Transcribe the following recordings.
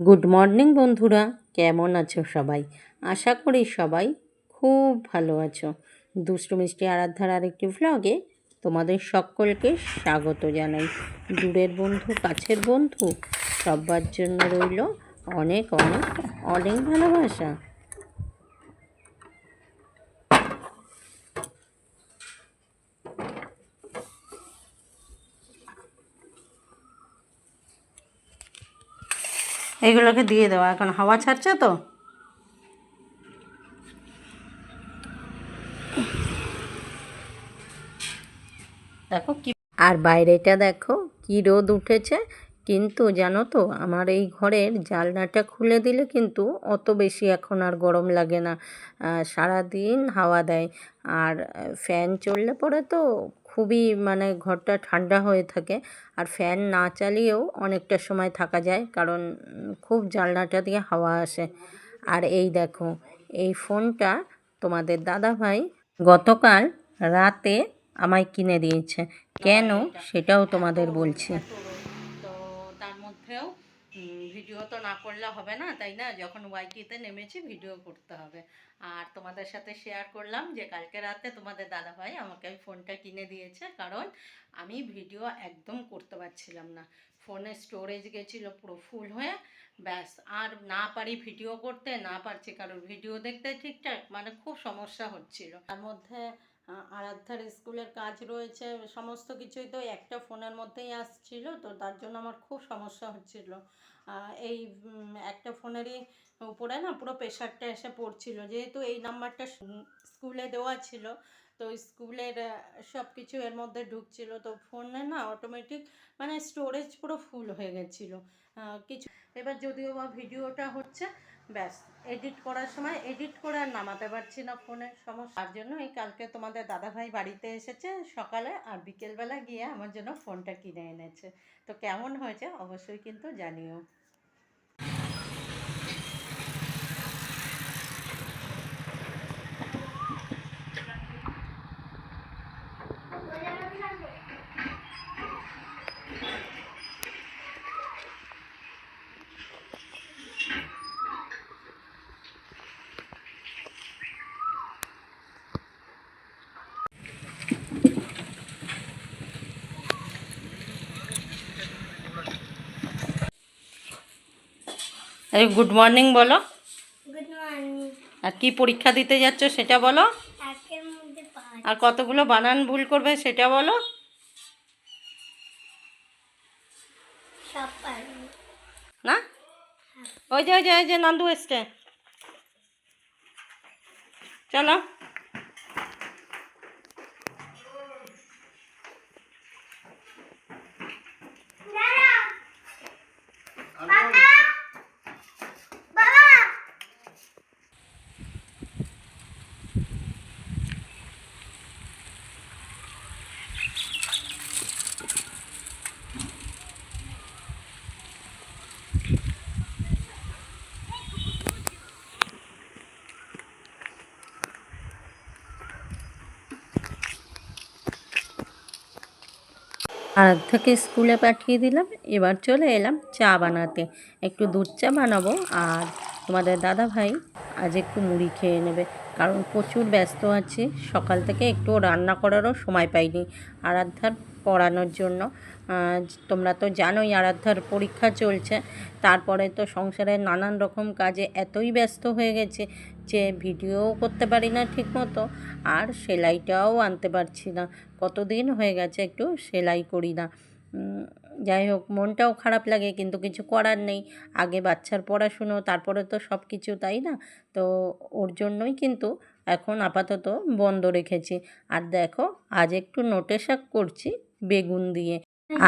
Good morning বন্ধুরা, কেমন আছো সবাই? আশা করি সবাই খুব ভালো আছো। দুষ্টু মিষ্টি আরাধ্যার আরেকটি ভ্লগে তোমাদের সকলকে স্বাগত জানাই। দূরের বন্ধু, কাছের বন্ধু, সবার জন্য রইল অনেক অনেক অনেক ভালোবাসা। এগুলোকে দিয়ে দেওয়া। এখন হাওয়া ছাড়ছে তো? দেখো কি আর বাইরেটা দেখো, কি রোদ উঠেছে। কিন্তু জানো তো, আমার এই ঘরের জানলাটা খুলে দিলে কিন্তু অত বেশি এখন আর গরম লাগে না। সারাদিন হাওয়া দেয়। আর ফ্যান চললে পরে তো খুবই মানে ঘরটা ঠান্ডা হয়ে থাকে। আর ফ্যান না চালিয়েও অনেকটা সময় থাকা যায়, কারণ খুব জানলাটা দিয়ে হাওয়া আসে। আর এই দেখো, এই ফোনটা তোমাদের দাদা ভাই গতকাল রাতে আমায় কিনে দিয়েছে। কেন? সেটাও তোমাদের বলছি। ভিডিও তো না করলে হবে না, তাই না? যখন ওয়াইটিতে নেমেছি ভিডিও করতে হবে। আর তোমাদের সাথে শেয়ার করলাম যে কালকে রাতে তোমাদের দাদাভাই আমাকে ওই ফোনটা কিনে দিয়েছে, কারণ আমি ভিডিও একদম করতে পারছিলাম না। ফোনের স্টোরেজ গেছিল পুরো ফুল হয়ে, ব্যাস। আর না পারি ভিডিও করতে, না পারছি কারোর ভিডিও দেখতে ঠিকঠাক মানে খুব সমস্যা হচ্ছিল। তার মধ্যে আরাধ্যার স্কুলের কাজ রয়েছে, সমস্ত কিছুই তো একটা ফোনের মধ্যেই আসছিল, তো তার জন্য আমার খুব সমস্যা হচ্ছিল। এই একটা ফোনেরই উপরে না পুরো প্রেশারটা এসে পড়ছিল, যেহেতু এই নাম্বারটা স্কুলে দেওয়া ছিল, তো স্কুলের সব কিছু এর মধ্যে ঢুকছিল, তো ফোনে না অটোমেটিক মানে স্টোরেজ পুরো ফুল হয়ে গেছিল। কিছু, এবার যদিও বা ভিডিওটা হচ্ছে ব্যাস এডিট করার সময় এডিট করে আর নামাতে পারছি না ফোনে, সমস্যা। তার জন্য এই কালকে তোমাদের দাদাভাই বাড়িতে এসেছে সকালে আর বিকেলবেলা গিয়ে আমার জন্য ফোনটা কিনে এনেছে। তো কেমন হয়েছে অবশ্যই কিন্তু জানিও। আরে গুড মর্নিং বলো। গুড মর্নিং আর কি পরীক্ষা দিতে যাচ্ছ সেটা বলো। আর কতগুলো বানান ভুল করবে সেটা বলো। না? ওই যে ওই যে ওই যে নন্দু এসছে। চলো। আরাধ্যাকে স্কুলে পাঠিয়ে দিলাম, এবার চলে এলাম চা বানাতে। একটু দুধ চা বানাবো, আর তোমাদের দাদা ভাই আজ একটু মুড়ি খেয়ে নেবে, কারণ প্রচুর ব্যস্ত আছে, সকাল থেকে একটু রান্না করারও সময় পাইনি। আরাধ্যার পড়ানোর জন্য। তোমরা তো জানোই আরাধ্যার পরীক্ষা চলছে। তারপরে তো সংসারের নানান রকম কাজে এতই ব্যস্ত হয়ে গেছে যে ভিডিওও করতে পারি না ঠিকমতো। আর সেলাইটাও আনতে পারছি না। কতদিন হয়ে গেছে একটু সেলাই করি না। যাই হোক, মনটাও খারাপ লাগে, কিন্তু কিছু করার নেই। আগে বাচ্চার পড়াশুনো, তারপরে তো সব কিছু তাই না? তো ওর জন্যই কিন্তু এখন আপাতত বন্ধ রেখেছি। আর দেখো, আজ একটু নোটে শাক করছি। বেগুন দিয়ে।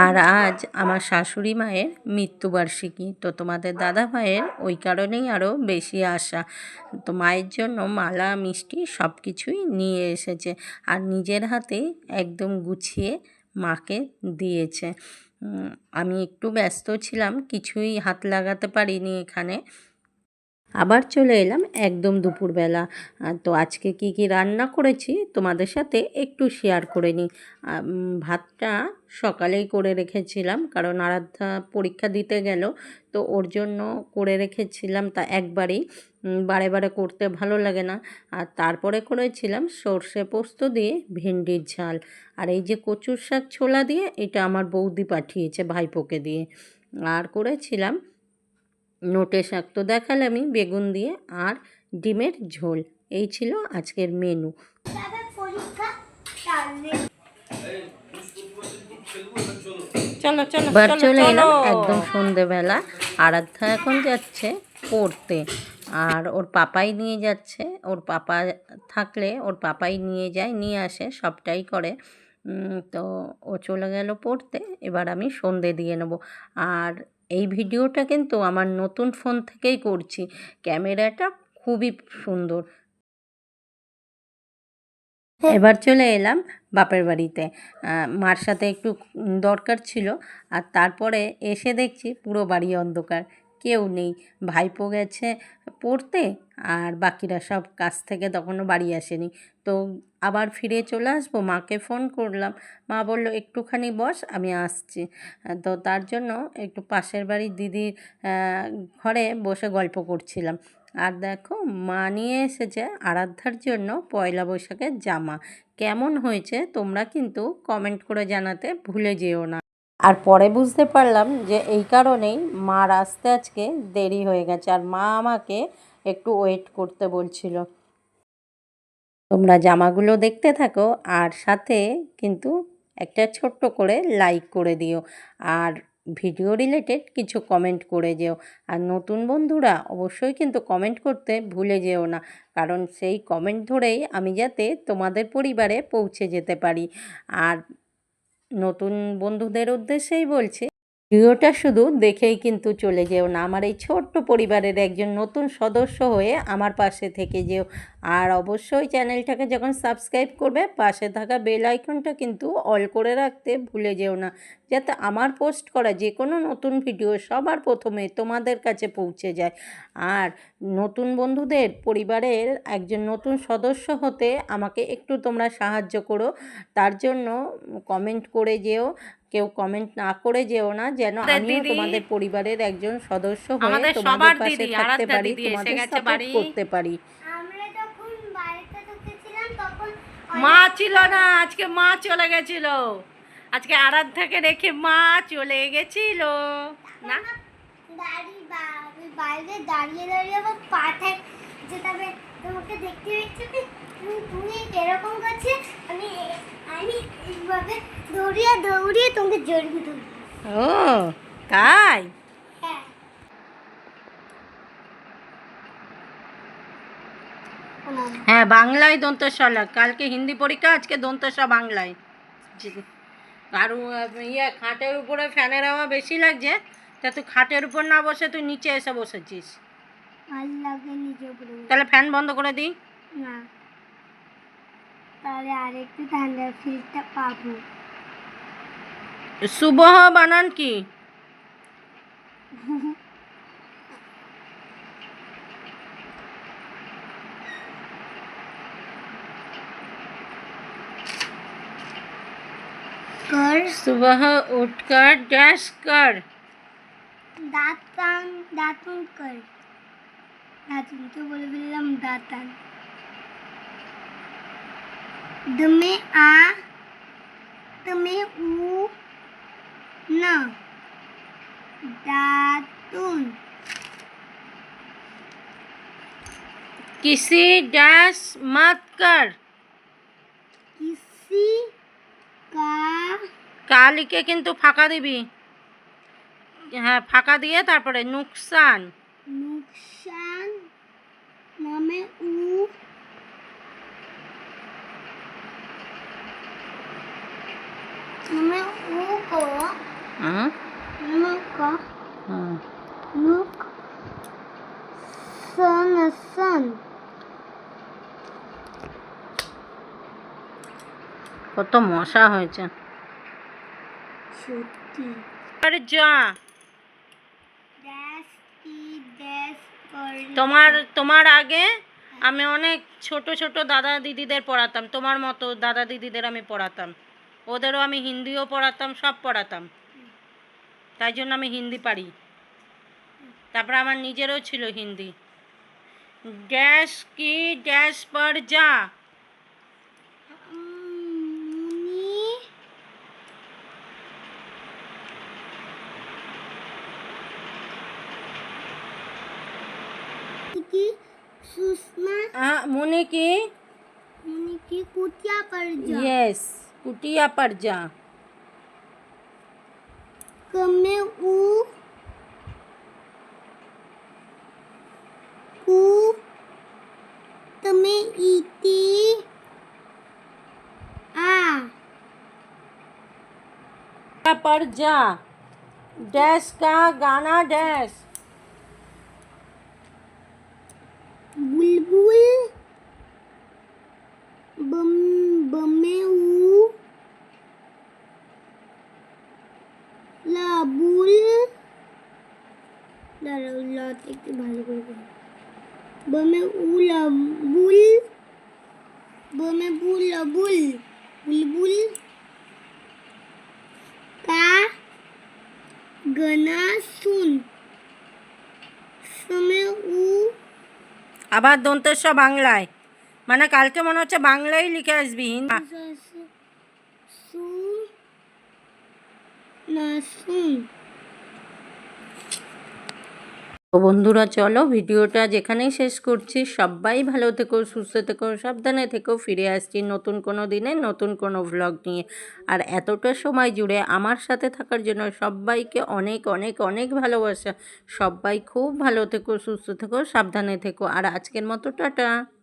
আর আজ আমার শাশুড়ি মায়ের মৃত্যুবার্ষিকী। তো তোমাদের দাদা ভাইয়ের ওই কারণেই আরও বেশি আশা। তো মায়ের জন্য মালা মিষ্টি সব কিছুই নিয়ে এসেছে আর নিজের হাতে একদম গুছিয়ে মাকে দিয়েছে। আমি একটু ব্যস্ত ছিলাম কিছুই হাত লাগাতে পারিনি এখানে। আবার চলে এলাম একদম দুপুরবেলা। তো আজকে কি কি রান্না করেছি তোমাদের সাথে একটু শেয়ার করে নিই। ভাতটা সকালেই করে রেখেছিলাম কারণ আরাধ্যা পরীক্ষা দিতে গেল, তো ওর জন্য করে রেখেছিলাম তা একবারেই। বারে বারে করতে ভালো লাগে না। আর তারপরে করেছিলাম সর্ষে পোস্ত দিয়ে ভেন্ডির ঝাল। আর এই যে কচুর শাক ছোলা দিয়ে এটা আমার বৌদি পাঠিয়েছে ভাইপোকে দিয়ে। আর করেছিলাম নোটে শাক তো দেখালামই বেগুন দিয়ে আর ডিমের ঝোল। এই ছিল আজকের মেনু এবার চলে এলাম একদম সন্ধেবেলা। আরাধ্যা এখন যাচ্ছে পড়তে। আর ওর পাপাই নিয়ে যাচ্ছে। ওর পাপা থাকলে ওর পাপাই নিয়ে যায় নিয়ে আসে সবটাই করে। তো ও চলে গেল পড়তে। এবার আমি সন্ধে দিয়ে নেব। আর এই ভিডিওটা কিন্তু আমার নতুন ফোন থেকেই করছি। ক্যামেরাটা খুবই সুন্দর। এবার চলে এলাম বাপের বাড়িতে। মার সাথে একটু দরকার ছিল আর তারপরে এসে দেখছি পুরো বাড়ি অন্ধকার কেউ নেই। ভাইপো গেছে পড়তে, আর বাকিরা সব কাজ থেকে তখনও বাড়ি আসেনি। তো আবার ফিরে চলে আসব, মাকে ফোন করলাম। মা বলল, একটুখানি বস, আমি আসছি। তো তার জন্য একটু পাশের বাড়ির দিদির ঘরে বসে গল্প করছিলাম। আর দেখো, মা নিয়ে এসেছে আরাধ্যার জন্য পয়লা বৈশাখের জামা। কেমন হয়েছে তোমরা কিন্তু কমেন্ট করে জানাতে ভুলে যেও না। আর পরে বুঝতে পারলাম যে এই কারণেই মার আসতে আজকে দেরি হয়ে গেছে আর মা আমাকে একটু ওয়েট করতে বলছিল। তোমরা জামাগুলো দেখতে থাকো আর সাথে কিন্তু একটা ছোট্ট করে লাইক করে দিও আর ভিডিও রিলেটেড কিছু কমেন্ট করে যেও। আর নতুন বন্ধুরা অবশ্যই কিন্তু কমেন্ট করতে ভুলে যেও না, কারণ সেই কমেন্ট ধরেই আমি যাতে তোমাদের পরিবারে পৌঁছে যেতে পারি। আর নতুন বন্ধুদের উদ্দেশ্যেই বলছি। ভিডিওটা শুধু দেখেই কিন্তু চলে যেও না। আমার এই ছোট্ট পরিবারের একজন নতুন সদস্য হয়ে আমার পাশে থেকে যেও। আর অবশ্যই চ্যানেলটাকে যখন সাবস্ক্রাইব করবে, পাশে থাকা বেল আইকনটা কিন্তু অল করে রাখতে ভুলে যেও না। যাতে আমার পোস্ট করা যে কোনো নতুন ভিডিও সবার প্রথমে তোমাদের কাছে পৌঁছে যায়। আর নতুন বন্ধুদের, পরিবারের একজন নতুন সদস্য হতে আমাকে একটু তোমরা সাহায্য করো। তার জন্য কমেন্ট করে যেও। কেউ কমেন্ট না করে যেও না যেন আমিও তোমাদের পরিবারের একজন সদস্য হয়ে আমাদের তোমাদের পাশে থাকতে পারি তোমাদের সাপোর্ট করতে পারি। মা ছিল না আজকে মা চলে গেছিল। আজকে আরাধ্যাকে রেখে মা চলে গেছিল। না? আমি বাইরে দাঁড়িয়ে দাঁড়িয়ে পাঠায় যে তবে তোমাকে দেখতে দেখতে তুমি তুমি এরকম করছে? আমি আমি এইভাবে দৌড়িয়ে দৌড়িয়ে তোমাকে জড়িয়ে ধরি ও তাই? হ্যাঁ। হ্যাঁ বাংলায় দন্তস্বলা কালকে হিন্দি পরীক্ষা আজকে দন্তস্ব বাংলায়। আর ইয়ে খাটের উপরে ফ্যানের হাওয়া বেশি লাগছে তা তুই খাটের উপর না বসে তুই নিচে এসে বসেছিস। তাহলে ফ্যান বন্ধ করে দিই? না। তাহলে আরেকটু ঠান্ডা ফিলটা পাবো সুবহ বানান কি কর सुबह उठकर डैश कर দাঁতান দাঁতুন কর দাঁতুন তো বলে দিলাম দাঁতান দমে আ তুমি উ না দাঁতুন किसी डैश मत कर কিসি কা কা লিখে কিন্তু ফাঁকা দিবি হ্যাঁ ফাঁকা দিয়ে তারপরে নুকসান নুকসান নামে উ কত মশা হয়েছে। সত্যি। আর যা। তোমার তোমার আগে আমি অনেক ছোট ছোট দাদা দিদিদের পড়াতাম। তোমার মতো দাদা দিদিদের আমি পড়াতাম। ওদেরও আমি হিন্দিও পড়াতাম সব পড়াতাম। তাই জন্য আমি হিন্দি পারি। তারপর আমার নিজেরও ছিল হিন্দি। গ্যাস কি গ্যাস পর যা। কি সুষমা। মনে কি? মনে কি কুটিয়া পর যা। यस कुटिया पर जा। कमे उ कु तमे इति आ। पर जा। डैश का गाना डैश। बुलबुल बम बमे उ লাবুল দাঁড়াও লত একটু ভালো করে বলো। বমে উলাবুল বমে বুলাবুল বুলবুল কা গনা শুন সমে উ আবার দন্তেশ্ব বাংলায় মানে কালকে মনে হচ্ছে বাংলায় লিখে আসবি তো বন্ধুরা চলো ভিডিওটা যেখানেই শেষ করছি সবাই ভালো থেকো সুস্থ থেকো সাবধানে থেকো ফিরে আসছি নতুন কোনো দিনে নতুন কোনো ভ্লগ নিয়ে। আর এতটা সময় জুড়ে আমার সাথে থাকার জন্য সবাইকে অনেক অনেক অনেক ভালোবাসা। সবাই খুব ভালো থেকো সুস্থ থেকো সাবধানে থেকো। আর আজকের মতো টাটা।